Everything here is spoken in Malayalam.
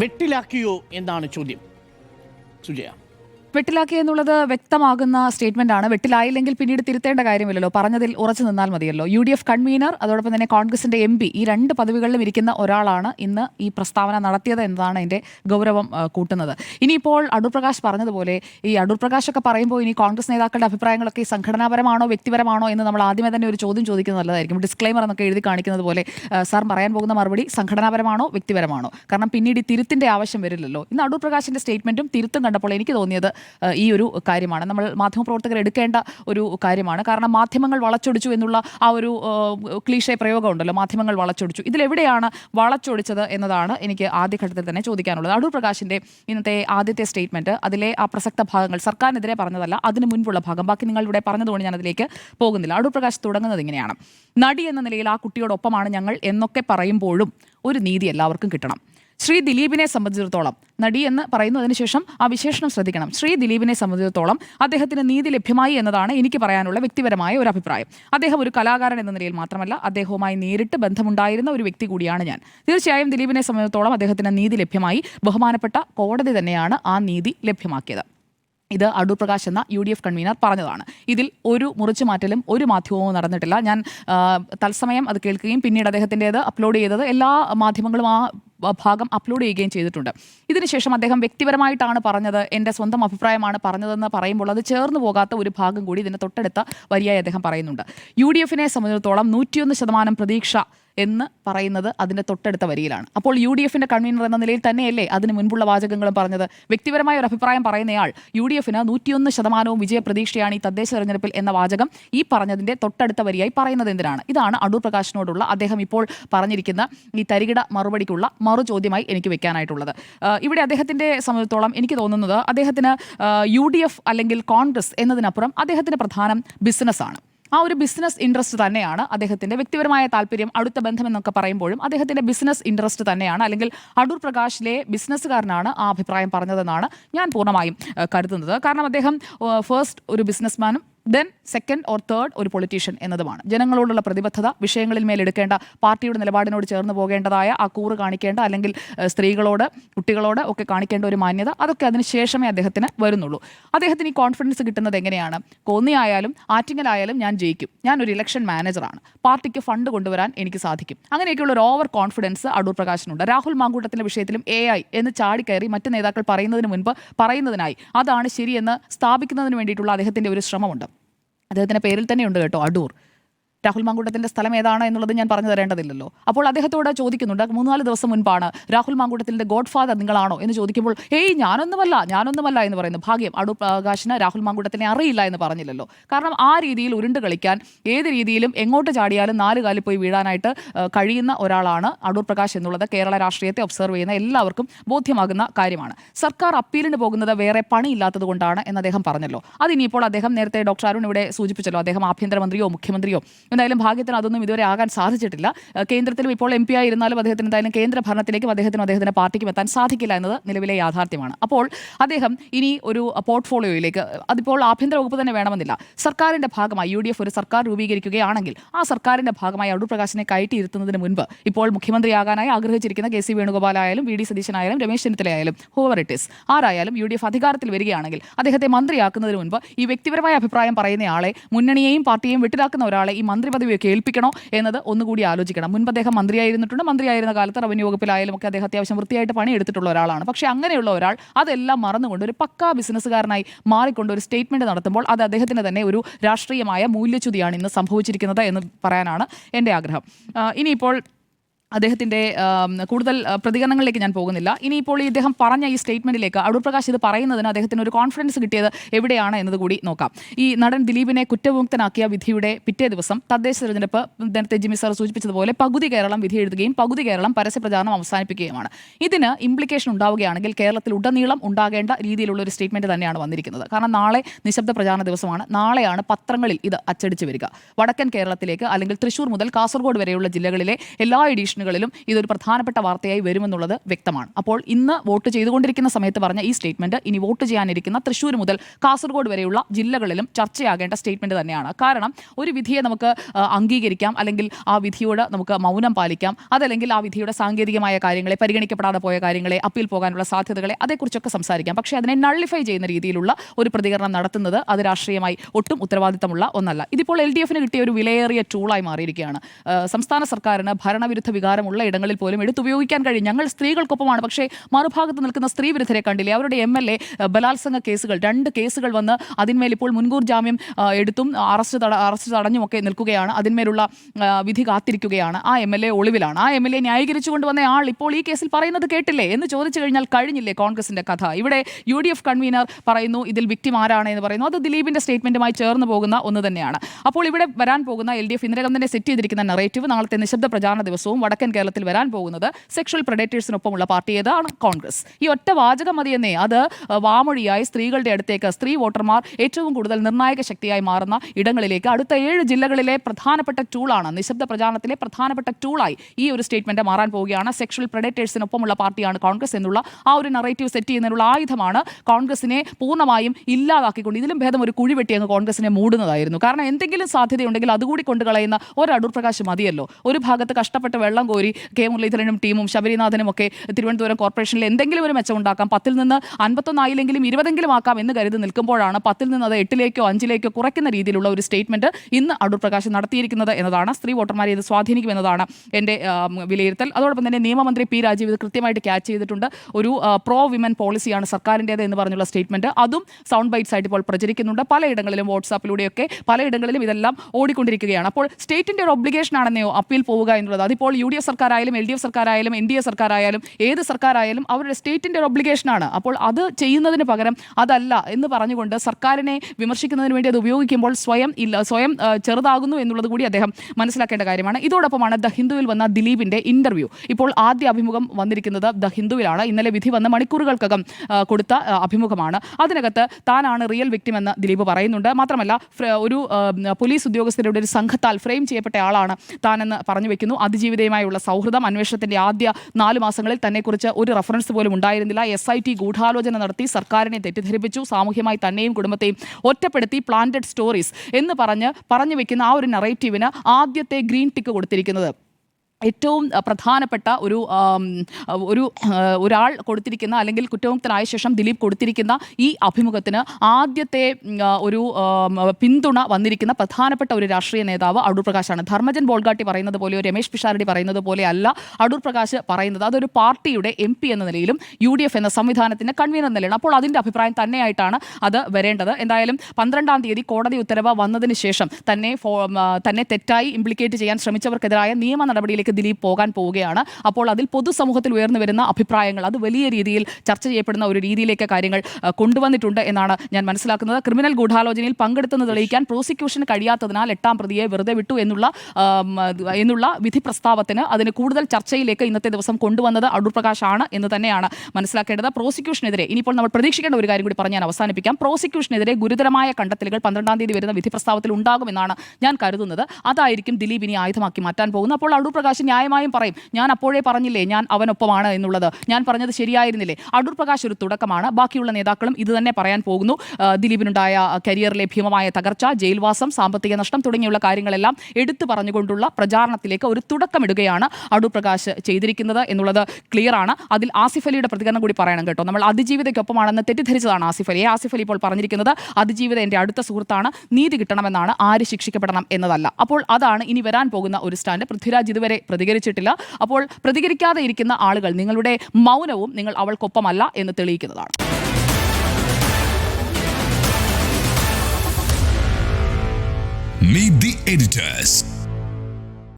വെട്ടിലാക്കിയോ എന്നാണ് ചോദ്യം. സുജയ. വെട്ടിലാക്കി എന്നുള്ളത് വ്യക്തമാകുന്ന സ്റ്റേറ്റ്മെന്റ് ആണ് വെട്ടിലായില്ലെങ്കിൽ പിന്നീട് തിരുത്തേണ്ട കാര്യമില്ലല്ലോ. പറഞ്ഞതിൽ ഉറച്ചു നിന്നാൽ മതിയല്ലോ. യു ഡി എഫ് കൺവീനർ അതോടൊപ്പം തന്നെ കോൺഗ്രസിന്റെ എം പി ഈ രണ്ട് പദവികളിലും ഇരിക്കുന്ന ഒരാളാണ് ഇന്ന് ഈ പ്രസ്താവന നടത്തിയത് എന്നതാണ് എന്റെ ഗൗരവം കൂട്ടുന്നത്. ഇനിയിപ്പോൾ അടൂർ പ്രകാശ് പറഞ്ഞതുപോലെ ഈ അടൂർ പ്രകാശ് ഒക്കെ പറയുമ്പോൾ ഇനി കോൺഗ്രസ് നേതാക്കളുടെ അഭിപ്രായങ്ങളൊക്കെ സംഘടനാപരമാണോ വ്യക്തിപരമാണോ എന്ന് നമ്മൾ ആദ്യമേ തന്നെ ഒരു ചോദ്യം ചോദിക്കുന്നത് നല്ലതായിരിക്കും. ഡിസ്ക്ലൈമർ എന്നൊക്കെ എഴുതി കാണിക്കുന്നത് പോലെ സാർ പറയാൻ പോകുന്ന മറുപടി സംഘടനാപരമാണോ വ്യക്തിപരമാണോ? കാരണം പിന്നീട് ഈ തിരുത്തിന്റെ ആവശ്യം വരില്ലല്ലോ. ഇന്ന് അടൂർ പ്രകാശിന്റെ സ്റ്റേറ്റ്മെന്റും തിരുത്തും കണ്ടപ്പോൾ എനിക്ക് തോന്നിയത് ഈ ഒരു കാര്യമാണ്. നമ്മൾ മാധ്യമപ്രവർത്തകർ എടുക്കേണ്ട ഒരു കാര്യമാണ്. കാരണം മാധ്യമങ്ങൾ വളച്ചൊടിച്ചു എന്നുള്ള ആ ഒരു ക്ലീഷേ പ്രയോഗമുണ്ടല്ലോ. മാധ്യമങ്ങൾ വളച്ചൊടിച്ചു. ഇതിലെവിടെയാണ് വളച്ചൊടിച്ചത് എന്നതാണ് എനിക്ക് ആദ്യഘട്ടത്തിൽ തന്നെ ചോദിക്കാനുള്ളത്. അടൂർ പ്രകാശിന്റെ ഇന്നത്തെ ആദ്യത്തെ സ്റ്റേറ്റ്മെന്റ് അതിലെ ആ പ്രസക്ത ഭാഗങ്ങൾ സർക്കാരിനെതിരെ പറഞ്ഞതല്ല അതിന് മുൻപുള്ള ഭാഗം. ബാക്കി നിങ്ങൾ ഇവിടെ പറഞ്ഞതുകൊണ്ട് ഞാൻ അതിലേക്ക് പോകുന്നില്ല. അടൂർ പ്രകാശ് തുടങ്ങുന്നത് ഇങ്ങനെയാണ്. നടി എന്ന നിലയിൽ ആ കുട്ടിയോടൊപ്പമാണ് ഞങ്ങൾ എന്നൊക്കെ പറയുമ്പോഴും ഒരു നീതി എല്ലാവർക്കും കിട്ടണം. ശ്രീ ദിലീപിനെ സംബന്ധിച്ചിടത്തോളം നടി എന്ന് പറയുന്നതിന് ശേഷം ആ വിശേഷണം ശ്രദ്ധിക്കണം. ശ്രീ ദിലീപിനെ സംബന്ധിച്ചിടത്തോളം അദ്ദേഹത്തിന് നീതി ലഭ്യമായി എന്നതാണ് എനിക്ക് പറയാനുള്ള വ്യക്തിപരമായ ഒരു അഭിപ്രായം. അദ്ദേഹം ഒരു കലാകാരൻ എന്ന നിലയിൽ മാത്രമല്ല അദ്ദേഹവുമായി നേരിട്ട് ബന്ധമുണ്ടായിരുന്ന ഒരു വ്യക്തി കൂടിയാണ് ഞാൻ. തീർച്ചയായും ദിലീപിനെ സംബന്ധിച്ചിടത്തോളം അദ്ദേഹത്തിന് നീതി ലഭ്യമായി. ബഹുമാനപ്പെട്ട കോടതി തന്നെയാണ് ആ നീതി ലഭ്യമാക്കിയത്. ഇത് അടൂർ പ്രകാശ് എന്ന യു ഡി എഫ് കൺവീനർ പറഞ്ഞതാണ്. ഇതിൽ ഒരു മുറിച്ചു മാറ്റലും ഒരു മാധ്യമവും നടന്നിട്ടില്ല. ഞാൻ തത്സമയം അത് കേൾക്കുകയും പിന്നീട് അദ്ദേഹത്തിന്റെത് അപ്ലോഡ് ചെയ്തത് എല്ലാ മാധ്യമങ്ങളും ആ ഭാഗം അപ്ലോഡ് ചെയ്യുകയും ചെയ്തിട്ടുണ്ട്. ഇതിനുശേഷം അദ്ദേഹം വ്യക്തിപരമായിട്ടാണ് പറഞ്ഞത് എന്റെ സ്വന്തം അഭിപ്രായമാണ് പറഞ്ഞതെന്ന് പറയുമ്പോൾ അത് ചേർന്ന് പോകാത്ത ഒരു ഭാഗം കൂടി ഇതിന് തൊട്ടടുത്ത വരിയായി അദ്ദേഹം പറയുന്നുണ്ട്. യു ഡി എഫിനെ സംബന്ധിച്ചിടത്തോളം നൂറ്റിയൊന്ന് ശതമാനം പ്രതീക്ഷ എന്ന് പറയുന്നത് അതിന്റെ തൊട്ടടുത്ത വരിയിലാണ്. അപ്പോൾ യു ഡി എഫിന്റെ കൺവീനർ എന്ന നിലയിൽ തന്നെയല്ലേ അതിന് മുൻപുള്ള വാചകങ്ങളും പറഞ്ഞത്? വ്യക്തിപരമായ ഒരു അഭിപ്രായം പറയുന്നയാൾ യു ഡി എഫിന് നൂറ്റിയൊന്ന് ശതമാനവും വിജയപ്രതീക്ഷയാണ് ഈ തദ്ദേശ തെരഞ്ഞെടുപ്പിൽ എന്ന വാചകം ഈ പറഞ്ഞതിന്റെ തൊട്ടടുത്ത വരിയായി പറയുന്നത് എന്തിനാണ്? ഇതാണ് അടൂർ പ്രകാശിനോടുള്ള അദ്ദേഹം ഇപ്പോൾ പറഞ്ഞിരിക്കുന്ന ഈ തരികിട മറുപടിക്കുള്ള മറുചോദ്യമായി എനിക്ക് വെക്കാനായിട്ടുള്ളത്. ഇവിടെ അദ്ദേഹത്തിന്റെ സംബന്ധത്തോളം എനിക്ക് തോന്നുന്നത് അദ്ദേഹത്തിന് യു അല്ലെങ്കിൽ കോൺഗ്രസ് എന്നതിനപ്പുറം അദ്ദേഹത്തിന്റെ പ്രധാനം ബിസിനസ്സാണ്. ആ ഒരു ബിസിനസ് ഇൻട്രസ്റ്റ് തന്നെയാണ് അദ്ദേഹത്തിന്റെ വ്യക്തിപരമായ താല്പര്യം അടുത്ത ബന്ധം എന്നൊക്കെ പറയുമ്പോഴും അദ്ദേഹത്തിന്റെ ബിസിനസ് ഇൻട്രസ്റ്റ് തന്നെയാണ്. അല്ലെങ്കിൽ അടൂർ പ്രകാശിലെ ബിസിനസ്സുകാരനാണ് ആ അഭിപ്രായം പറഞ്ഞതെന്നാണ് ഞാൻ പൂർണമായും കരുതുന്നത്. കാരണം അദ്ദേഹം ഫസ്റ്റ് ഒരു ബിസിനസ്മാനും ദെൻ സെക്കൻഡ് ഓർ തേർഡ് ഒരു പൊളിറ്റീഷ്യൻ എന്നതുമാണ്. ജനങ്ങളോടുള്ള പ്രതിബദ്ധത വിഷയങ്ങളിൽ മേലെടുക്കേണ്ട പാർട്ടിയുടെ നിലപാടിനോട് ചേർന്ന് പോകേണ്ടതായ ആ കൂറ് കാണിക്കേണ്ട അല്ലെങ്കിൽ സ്ത്രീകളോട് കുട്ടികളോട് ഒക്കെ കാണിക്കേണ്ട ഒരു മാന്യത അതൊക്കെ അതിന് ശേഷമേ അദ്ദേഹത്തിന് വരുന്നുള്ളൂ. അദ്ദേഹത്തിന് ഈ കോൺഫിഡൻസ് കിട്ടുന്നത് എങ്ങനെയാണ്? കോന്നിയായാലും ആറ്റിങ്ങലായാലും ഞാൻ ജയിക്കും. ഞാൻ ഒരു ഇലക്ഷൻ മാനേജറാണ് പാർട്ടിക്ക് ഫണ്ട് കൊണ്ടുവരാൻ എനിക്ക് സാധിക്കും. അങ്ങനെയൊക്കെയുള്ള ഒരു ഓവർ കോൺഫിഡൻസ് അടൂർ പ്രകാശിനുണ്ട്. രാഹുൽ മാങ്കൂട്ടത്തിന്റെ വിഷയത്തിലും എ ഐ എന്ന് ചാടിക്കയറി മറ്റ് നേതാക്കൾ പറയുന്നതിന് മുൻപ് പറയുന്നതിനായി അതാണ് ശരിയെന്ന് സ്ഥാപിക്കുന്നതിന് വേണ്ടിയിട്ടുള്ള അദ്ദേഹത്തിന്റെ ഒരു ശ്രമമുണ്ട്. അദ്ദേഹത്തിന്റെ പേരിൽ തന്നെ ഉണ്ട് കേട്ടോ അടൂർ. രാഹുൽ മാങ്കൂട്ടത്തിന്റെ സ്ഥലം ഏതാണ് എന്നുള്ളത് ഞാൻ പറഞ്ഞു തരേണ്ടതില്ലല്ലോ. അപ്പോൾ അദ്ദേഹത്തോട് ചോദിക്കുന്നുണ്ട്. മൂന്നാൽ ദിവസം മുൻപാണ് രാഹുൽ മാങ്കൂട്ടത്തിന്റെ ഗോഡ് ഫാദർ നിങ്ങളാണോ എന്ന് ചോദിക്കുമ്പോൾ ഏയ് ഞാനൊന്നുമല്ല ഞാനൊന്നുമല്ല എന്ന് പറയുന്നു. ഭാഗ്യം അടൂർ പ്രകാശിന് രാഹുൽ മാങ്കൂട്ടത്തിനെ അറിയില്ല എന്ന് പറഞ്ഞില്ലല്ലോ. കാരണം ആ രീതിയിൽ ഉരുണ്ട് കളിക്കാൻ ഏത് രീതിയിലും എങ്ങോട്ട് ചാടിയാലും നാല് കാലിൽ പോയി വീഴാനായിട്ട് കഴിയുന്ന ഒരാളാണ് അടൂർ പ്രകാശ് എന്നുള്ളത് കേരള രാഷ്ട്രീയത്തെ ഒബ്സർവ് ചെയ്യുന്ന എല്ലാവർക്കും ബോധ്യമാകുന്ന കാര്യമാണ്. സർക്കാർ അപ്പീലിന് പോകുന്നത് വേറെ പണിയില്ലാത്തത് കൊണ്ടാണ് എന്ന് അദ്ദേഹം പറഞ്ഞല്ലോ. അതിനിപ്പോൾ അദ്ദേഹം നേരത്തെ ഡോക്ടർ അരുൺ ഇവിടെ സൂചിപ്പിച്ചല്ലോ അദ്ദേഹം ആഭ്യന്തരമന്ത്രിയോ മുഖ്യമന്ത്രിയോ എന്തായാലും ഭാഗ്യത്തിന് അതൊന്നും ഇതുവരെ ആകാൻ സാധിച്ചിട്ടില്ല. കേന്ദ്രത്തിലും ഇപ്പോൾ എം പി ആയിരുന്നാലും അദ്ദേഹത്തിന് എന്തായാലും കേന്ദ്ര ഭരണത്തിലേക്കും അദ്ദേഹത്തിന് അദ്ദേഹത്തിന്റെ പാർട്ടിക്കും എത്താൻ സാധിക്കില്ല എന്നത് നിലവിലെ യാഥാർത്ഥ്യമാണ്. അപ്പോൾ അദ്ദേഹം ഇനി ഒരു പോർട്ട്ഫോളിയോയിലേക്ക് അതിപ്പോൾ ആഭ്യന്തര വകുപ്പ് തന്നെ വേണമെന്നില്ല. സർക്കാരിന്റെ ഭാഗമായി യു ഡി എഫ് ഒരു സർക്കാർ രൂപീകരിക്കുകയാണെങ്കിൽ ആ സർക്കാരിന്റെ ഭാഗമായി അടൂർ പ്രകാശിനെ കയറ്റിയിരുത്തുന്നതിന് മുൻപ് ഇപ്പോൾ മുഖ്യമന്ത്രിയാകാനായി ആഗ്രഹിച്ചിരിക്കുന്ന കെ സി വേണുഗോപാലായാലും വി ഡി സതീശനായാലും രമേശ് ചെന്നിത്തലയായാലും ഹോവർ ഇറ്റ് ആരായാലും യു ഡി എഫ് അധികാരത്തിൽ വരികയാണെങ്കിൽ അദ്ദേഹത്തെ മന്ത്രിയാക്കുന്നതിന് മുൻപ് ഈ വ്യക്തിപരമായ അഭിപ്രായം പറയുന്നയാളെ മുന്നണിയെയും പാർട്ടിയെയും വിട്ടിലാക്കുന്ന ഒരാളെ ഈ മന്ത്രി പദവിയൊക്കെ ഏൽപ്പിക്കണോ എന്നത് ഒന്നുകൂടി ആലോചിക്കണം. മുൻപ് അദ്ദേഹം മന്ത്രിയായിരുന്നിട്ടുണ്ട്. മന്ത്രിയായിരുന്ന കാലത്ത് റവന്യൂ വകുപ്പിലായാലും ഒക്കെ അദ്ദേഹം അത്യാവശ്യം വൃത്തിയായിട്ട് പണിയെടുത്തിട്ടുള്ള ഒരാളാണ്. പക്ഷേ അങ്ങനെയുള്ള ഒരാൾ അതെല്ലാം മറന്നുകൊണ്ട് ഒരു പക്കാ ബിസിനസ്സുകാരനായി മാറിക്കൊണ്ട് ഒരു സ്റ്റേറ്റ്മെന്റ് നടത്തുമ്പോൾ അത് അദ്ദേഹത്തിന് തന്നെ ഒരു രാഷ്ട്രീയമായ മൂല്യച്യുതിയാണ് ഇന്ന് സംഭവിച്ചിരിക്കുന്നത് എന്ന് പറയാനാണ് എന്റെ ആഗ്രഹം. ഇനിയിപ്പോൾ അദ്ദേഹത്തിന്റെ കൂടുതൽ പ്രതികരണങ്ങളിലേക്ക് ഞാൻ പോകുന്നില്ല. ഇനിയിപ്പോൾ ഈ ഇദ്ദേഹം പറഞ്ഞ ഈ സ്റ്റേറ്റ്മെന്റിലേക്ക് അടൂർ പ്രകാശ് ഇത് പറയുന്നതിന് അദ്ദേഹത്തിന് ഒരു കോൺഫിഡൻസ് കിട്ടിയത് എവിടെയാണ് എന്നത് കൂടി നോക്കാം. ഈ നടൻ ദിലീപിനെ കുറ്റവിമുക്തനാക്കിയ വിധിയുടെ പിറ്റേ ദിവസം തദ്ദേശ തെരഞ്ഞെടുപ്പ് നേരത്തെ ജിമി സാർ സൂചിപ്പിച്ചതുപോലെ പകുതി കേരളം വിധി എഴുതുകയും പകുതി കേരളം പരസ്യ പ്രചാരണം അവസാനിപ്പിക്കുകയുമാണ്. ഇതിന് ഇംപ്ലിക്കേഷൻ ഉണ്ടാവുകയാണെങ്കിൽ കേരളത്തിൽ ഉടനീളം ഉണ്ടാകേണ്ട രീതിയിലുള്ള ഒരു സ്റ്റേറ്റ്മെന്റ് തന്നെയാണ് വന്നിരിക്കുന്നത്. കാരണം നാളെ നിശബ്ദ പ്രചാരണ ദിവസമാണ്. നാളെയാണ് പത്രങ്ങളിൽ ഇത് അച്ചടിച്ച് വരിക. വടക്കൻ കേരളത്തിലേക്ക് അല്ലെങ്കിൽ തൃശൂർ മുതൽ കാസർഗോഡ് വരെയുള്ള ജില്ലകളിലെ എല്ലാ എഡീഷനുകളും സ്റ്റേഷനുകളിലും ഇതൊരു പ്രധാനപ്പെട്ട വാർത്തയായി വരുമെന്നുള്ളത് വ്യക്തമാണ്. അപ്പോൾ ഇന്ന് വോട്ട് ചെയ്തുകൊണ്ടിരിക്കുന്ന സമയത്ത് പറഞ്ഞ ഈ സ്റ്റേറ്റ്മെന്റ് ഇനി വോട്ട് ചെയ്യാനിരിക്കുന്ന തൃശൂർ മുതൽ കാസർഗോഡ് വരെയുള്ള ജില്ലകളിലും ചർച്ചയാകേണ്ട സ്റ്റേറ്റ്മെന്റ് തന്നെയാണ്. കാരണം ഒരു വിധിയെ നമുക്ക് അംഗീകരിക്കാം അല്ലെങ്കിൽ ആ വിധിയോട് നമുക്ക് മൗനം പാലിക്കാം അതല്ലെങ്കിൽ ആ വിധിയുടെ സാങ്കേതികമായ കാര്യങ്ങളെ പരിഗണിക്കപ്പെടാതെ പോയ കാര്യങ്ങളെ അപ്പീൽ പോകാനുള്ള സാധ്യതകളെ അതേക്കുറിച്ചൊക്കെ സംസാരിക്കാം. പക്ഷേ അതിനെ നള്ളിഫൈ ചെയ്യുന്ന രീതിയിലുള്ള ഒരു പ്രതികരണം നടത്തുന്നത് അത് രാഷ്ട്രീയമായി ഒട്ടും ഉത്തരവാദിത്തമുള്ള ഒന്നല്ല. ഇതിപ്പോൾ എൽ ഡി എഫിന് കിട്ടിയ ഒരു വിലയേറിയ ടൂളായി മാറിയിരിക്കുകയാണ്. സംസ്ഥാന സർക്കാരിന് ഭരണവിരുദ്ധ വികാരമുള്ള ഇടങ്ങളിൽ പോലും എടുത്തുപയോഗിക്കാൻ കഴിയും. ഞങ്ങൾ സ്ത്രീകൾക്കൊപ്പമാണ്. പക്ഷേ മറുഭാഗത്ത് നിൽക്കുന്ന സ്ത്രീ വിരുദ്ധരെ കണ്ടില്ലേ? അവരുടെ എം എൽ എ ബലാത്സംഗ കേസുകൾ. രണ്ട് കേസുകൾ വന്ന് അതിന്മേൽ ഇപ്പോൾ മുൻകൂർ ജാമ്യം എടുത്തും അറസ്റ്റ് തട അറസ്റ്റ് തടഞ്ഞുമൊക്കെ നിൽക്കുകയാണ്. അതിന്മേലുള്ള വിധി കാത്തിരിക്കുകയാണ്. ആ എം എൽ എ ഒളിവിലാണ്. ആ എം എൽ എ ന്യായീകരിച്ചു കൊണ്ടുവന്ന ആൾ ഇപ്പോൾ ഈ കേസിൽ പറയുന്നത് കേട്ടില്ലേ? എന്ന് ചോദിച്ചു കഴിഞ്ഞാൽ കഴിഞ്ഞില്ലേ കോൺഗ്രസിന്റെ കഥ? ഇവിടെ യു ഡി എഫ് കൺവീനർ പറയുന്നു ഇതിൽ വിക്ടിം ആരാണ്? എന്ന് പറയുന്നു. അത് ദിലീപിന്റെ സ്റ്റേറ്റ്മെന്റുമായി ചേർന്ന് പോകുന്ന ഒന്ന് തന്നെയാണ്. അപ്പോൾ ഇവിടെ വരാൻ പോകുന്ന എൽ ഡി എഫ് ഇതിനകം തന്നെ സെറ്റ് ചെയ്തിരിക്കുന്ന നെറേറ്റീവ് നാളത്തെ നിശബ്ദ പ്രചാരണ ദിവസവും വടക്കൻ കേരളത്തിൽ വരാൻ പോകുന്നത്. സെക്ഷൽ പ്രൊഡക്റ്റേഴ്സിനൊപ്പമുള്ള പാർട്ടി ഏതാണ്? കോൺഗ്രസ്. ഈ ഒറ്റ വാചകം മതിയെന്നേ അത് വാമൊഴിയായി സ്ത്രീകളുടെ അടുത്തേക്ക് സ്ത്രീ വോട്ടർമാർ ഏറ്റവും കൂടുതൽ നിർണായക ശക്തിയായി മാറുന്ന ഇടങ്ങളിലേക്ക് അടുത്ത ഏഴ് ജില്ലകളിലെ പ്രധാനപ്പെട്ട ടൂളാണ് നിശബ്ദ പ്രചാരണത്തിലെ പ്രധാനപ്പെട്ട ടൂളായി ഈ ഒരു സ്റ്റേറ്റ്മെന്റ് മാറാൻ പോവുകയാണ്. സെക്ഷൽ പ്രൊഡക്റ്റേഴ്സിനൊപ്പമുള്ള പാർട്ടിയാണ് കോൺഗ്രസ് എന്നുള്ള ആ ഒരു നറേറ്റീവ് സെറ്റ് ചെയ്യുന്നതിനുള്ള ആയുധമാണ് കോൺഗ്രസിനെ പൂർണമായും ഇല്ലാതാക്കിക്കൊണ്ട് ഇതിലും ഭേദം ഒരു കുഴിവെട്ടി അങ്ങ് കോൺഗ്രസിനെ മൂടുന്നതായിരുന്നു. കാരണം എന്തെങ്കിലും സാധ്യതയുണ്ടെങ്കിൽ അതുകൂടി കൊണ്ടുകളയുന്ന ഒരു അടൂർ പ്രകാശ് മതിയല്ലോ. ഒരു ഭാഗത്ത് കഷ്ടപ്പെട്ട് വെള്ളം കോരി കെ മുരളീധരനും ടീമും ശബരിനാഥനും ഒക്കെ തിരുവനന്തപുരം കോർപ്പറേഷനിൽ എന്തെങ്കിലും ഒരു മെച്ചം ഉണ്ടാക്കാം. പത്തിൽ നിന്ന് അൻപത്തൊന്നായില്ലെങ്കിലും ഇരുപതെങ്കിലും ആക്കാം എന്ന് കരുതി നിൽക്കുമ്പോഴാണ് പത്തിൽ നിന്ന് അത് എട്ടിലേക്കോ അഞ്ചിലേക്കോ കുറയ്ക്കുന്ന രീതിയിലുള്ള ഒരു സ്റ്റേറ്റ്മെന്റ് ഇന്ന് അടൂർ പ്രകാശ് നടത്തിയിരിക്കുന്നത് എന്നതാണ്. സ്ത്രീ വോട്ടർമാരെ ഇത് സ്വാധീനിക്കുമെന്നതാണ് എന്റെ വിലയിരുത്തൽ. അതോടൊപ്പം തന്നെ നിയമമന്ത്രി പി രാജീവ് ഇത് കൃത്യമായിട്ട് ക്യാച്ച് ചെയ്തിട്ടുണ്ട്. ഒരു പ്രോ വിമൻ പോളിസിയാണ് സർക്കാരിന്റേത് എന്ന് പറഞ്ഞുള്ള സ്റ്റേറ്റ്മെന്റ്. അതും സൗണ്ട് ബൈറ്റ്സ് ആയിട്ട് ഇപ്പോൾ പ്രചരിക്കുന്നുണ്ട്. പലയിടങ്ങളിലും വാട്സാപ്പിലൂടെയൊക്കെ പലയിടങ്ങളിലും ഇതെല്ലാം ഓടിക്കൊണ്ടിരിക്കുകയാണ്. അപ്പോൾ സ്റ്റേറ്റിന്റെ ഒരു ഒബ്ലിഗേഷൻ ആണെന്നെയോ അപ്പീൽ പോവുക എന്നുള്ളത്. അതിപ്പോൾ യു ഡി എഫ് സർക്കാരായാലും എൽ ഡി എഫ് സർക്കാരായാലും എൻ ഡി എ സർക്കാരായാലും ഏത് സർക്കാരായാലും അവരുടെ സ്റ്റേറ്റിന്റെ ഒരു ഒബ്ലിഗേഷനാണ്. അപ്പോൾ അത് ചെയ്യുന്നതിന് പകരം അതല്ല എന്ന് പറഞ്ഞുകൊണ്ട് സർക്കാരിനെ വിമർശിക്കുന്നതിന് വേണ്ടി അത് ഉപയോഗിക്കുമ്പോൾ സ്വയം ഇല്ല സ്വയം ചെറുതാകുന്നു എന്നുള്ളത് കൂടി അദ്ദേഹം മനസ്സിലാക്കേണ്ട കാര്യമാണ്. ഇതോടൊപ്പമാണ് ദ ഹിന്ദുവിൽ വന്ന ദിലീപിന്റെ ഇന്റർവ്യൂ. ഇപ്പോൾ ആദ്യ അഭിമുഖം വന്നിരിക്കുന്നത് ദ ഹിന്ദുവിലാണ്. ഇന്നലെ വിധി വന്ന മണിക്കൂറുകൾക്കകം കൊടുത്ത അഭിമുഖമാണ്. അതിനകത്ത് താനാണ് റിയൽ വിക്ടിം എന്ന് ദിലീപ് പറയുന്നുണ്ട്. മാത്രമല്ല ഒരു പോലീസ് ഉദ്യോഗസ്ഥരുടെ ഒരു സംഘത്താൽ ഫ്രെയിം ചെയ്യപ്പെട്ട ആളാണ് താനെന്ന് പറഞ്ഞു വെക്കുന്നു. അതിജീവിതയുമായുള്ള സൗഹൃദം അന്വേഷണത്തിന്റെ ആദ്യ നാല് മാസങ്ങളിൽ തന്നെ കുറിച്ച് ഒരു റഫറൻസ് പോലും ഉണ്ടായിരുന്നില്ല. എസ് ഐ ടി ഗൂഢാലോചന നടത്തി സർക്കാരിനെ തെറ്റിദ്ധരിപ്പിച്ചു. സാമൂഹ്യമായി തന്നെയും കുടുംബത്തെയും ഒറ്റപ്പെടുത്തി പ്ലാന്റഡ് സ്റ്റോറീസ് എന്ന് പറഞ്ഞ് പറഞ്ഞു വെക്കുന്ന ആ ഒരു നറേറ്റീവിന് ആദ്യത്തെ ഗ്രീൻ ടിക്ക് കൊടുത്തിരിക്കുന്നത്. ഏറ്റവും പ്രധാനപ്പെട്ട ഒരു ഒരു ഒരാൾ കൊടുത്തിരിക്കുന്ന അല്ലെങ്കിൽ കുറ്റമുക്തനായ ശേഷം ദിലീപ് കൊടുത്തിരിക്കുന്ന ഈ അഭിമുഖത്തിന് ആദ്യത്തെ ഒരു പിന്തുണ വന്നിരിക്കുന്ന പ്രധാനപ്പെട്ട ഒരു രാഷ്ട്രീയ നേതാവ് അടൂർ പ്രകാശാണ്. ധർമ്മജൻ ബോൾഗാട്ടി പറയുന്നത് പോലെയോ രമേശ് പിഷാരടി പറയുന്നത് പോലെ അല്ല അടൂർ പ്രകാശ് പറയുന്നത് അതൊരു പാർട്ടിയുടെ എം പി എന്ന നിലയിലും യു ഡി എഫ് എന്ന സംവിധാനത്തിന്റെ കൺവീനർ നിലയാണ് അപ്പോൾ അതിന്റെ അഭിപ്രായം തന്നെയായിട്ടാണ് അത് വരേണ്ടത്. എന്തായാലും പന്ത്രണ്ടാം തീയതി കോടതി ഉത്തരവ് വന്നതിന് ശേഷം തന്നെ തന്നെ തെറ്റായി ഇംപ്ലിക്കേറ്റ് ചെയ്യാൻ ശ്രമിച്ചവർക്കെതിരായ നിയമ നടപടിയിലേക്ക് ദിലീപ് പോകാൻ പോവുകയാണ്. അപ്പോൾ അതിൽ പൊതുസമൂഹത്തിൽ ഉയർന്നു വരുന്ന അഭിപ്രായങ്ങൾ അത് വലിയ രീതിയിൽ ചർച്ച ചെയ്യപ്പെടുന്ന ഒരു രീതിയിലേക്ക് കാര്യങ്ങൾ കൊണ്ടുവന്നിട്ടുണ്ട് എന്നാണ് ഞാൻ മനസ്സിലാക്കുന്നത്. ക്രിമിനൽ ഗൂഢാലോചനയിൽ പങ്കെടുത്തെന്ന് തെളിയിക്കാൻ പ്രോസിക്യൂഷന് കഴിയാത്തതിനാൽ എട്ടാം പ്രതിയെ വെറുതെ വിട്ടു എന്നുള്ള എന്നുള്ള വിധി പ്രസ്താവത്തിന് അതിന് കൂടുതൽ ചർച്ചയിലേക്ക് ഇന്നത്തെ ദിവസം കൊണ്ടുവന്നത് അടൂർ ആണ് എന്ന് തന്നെയാണ് മനസ്സിലാക്കേണ്ടത്. പ്രോസിക്യൂഷനെതിരെ ഇനിയിപ്പോൾ നമ്മൾ പ്രതീക്ഷിക്കേണ്ട ഒരു കാര്യം കൂടി പറഞ്ഞ് ഞാൻ അവസാനിപ്പിക്കാം. പ്രോസിക്യൂഷനെതിരെ ഗുരുതരമായ കണ്ടെത്തലുകൾ പന്ത്രണ്ടാം തീയതി വരുന്ന വിധി പ്രസ്താവത്തിൽ ഉണ്ടാകുമെന്നാണ് ഞാൻ കരുതുന്നത്. അതായിരിക്കും ദിലീപ് ഇനി ആയുധമാക്കി മാറ്റാൻ പോകുന്നത്. അപ്പോൾ അടൂർ ന്യായമായും പറയും ഞാൻ അപ്പോഴേ പറഞ്ഞില്ലേ ഞാൻ അവനൊപ്പമാണ് എന്നുള്ളത്. ഞാൻ പറഞ്ഞത് ശരിയായിരുന്നില്ലേ? അടൂർ പ്രകാശ് ഒരു തുടക്കമാണ്. ബാക്കിയുള്ള നേതാക്കളും ഇത് തന്നെ പറയാൻ പോകുന്നു. ദിലീപിനുണ്ടായ കരിയറിലെ ഭീമമായ തകർച്ച ജയിൽവാസം സാമ്പത്തിക നഷ്ടം തുടങ്ങിയുള്ള കാര്യങ്ങളെല്ലാം എടുത്തു പറഞ്ഞുകൊണ്ടുള്ള പ്രചാരണത്തിലേക്ക് ഒരു തുടക്കമിടുകയാണ് അടൂർ പ്രകാശ് ചെയ്തിരിക്കുന്നത് എന്നുള്ളത് ക്ലിയർ ആണ്. അതിൽ ആസിഫ് അലിയുടെ പ്രതികരണം കൂടി പറയണം കേട്ടോ. നമ്മൾ അതിജീവിതയ്ക്കൊപ്പമാണെന്ന് തെറ്റിദ്ധരിച്ചതാണ് ആസിഫ് അലി. ആസിഫ് അലി ഇപ്പോൾ പറഞ്ഞിരിക്കുന്നത് അതിജീവിത എന്റെ അടുത്ത സുഹൃത്താണ്. നീതി കിട്ടണമെന്നാണ്. ആര് ശിക്ഷിക്കപ്പെടണം എന്നതല്ല. അപ്പോൾ അതാണ് ഇനി വരാൻ പോകുന്ന ഒരു സ്റ്റാൻഡ്. പൃഥ്വിരാജ് ഇതുവരെ പ്രതികരിച്ചിട്ടില്ല അപ്പോൾ പ്രതികരിക്കാതെ ഇരിക്കുന്ന ആളുകൾ നിങ്ങളുടെ മൗനവും നിങ്ങൾ അവൾക്കൊപ്പമല്ല എന്ന് തെളിയിക്കുന്നതാണ് Meet the editors.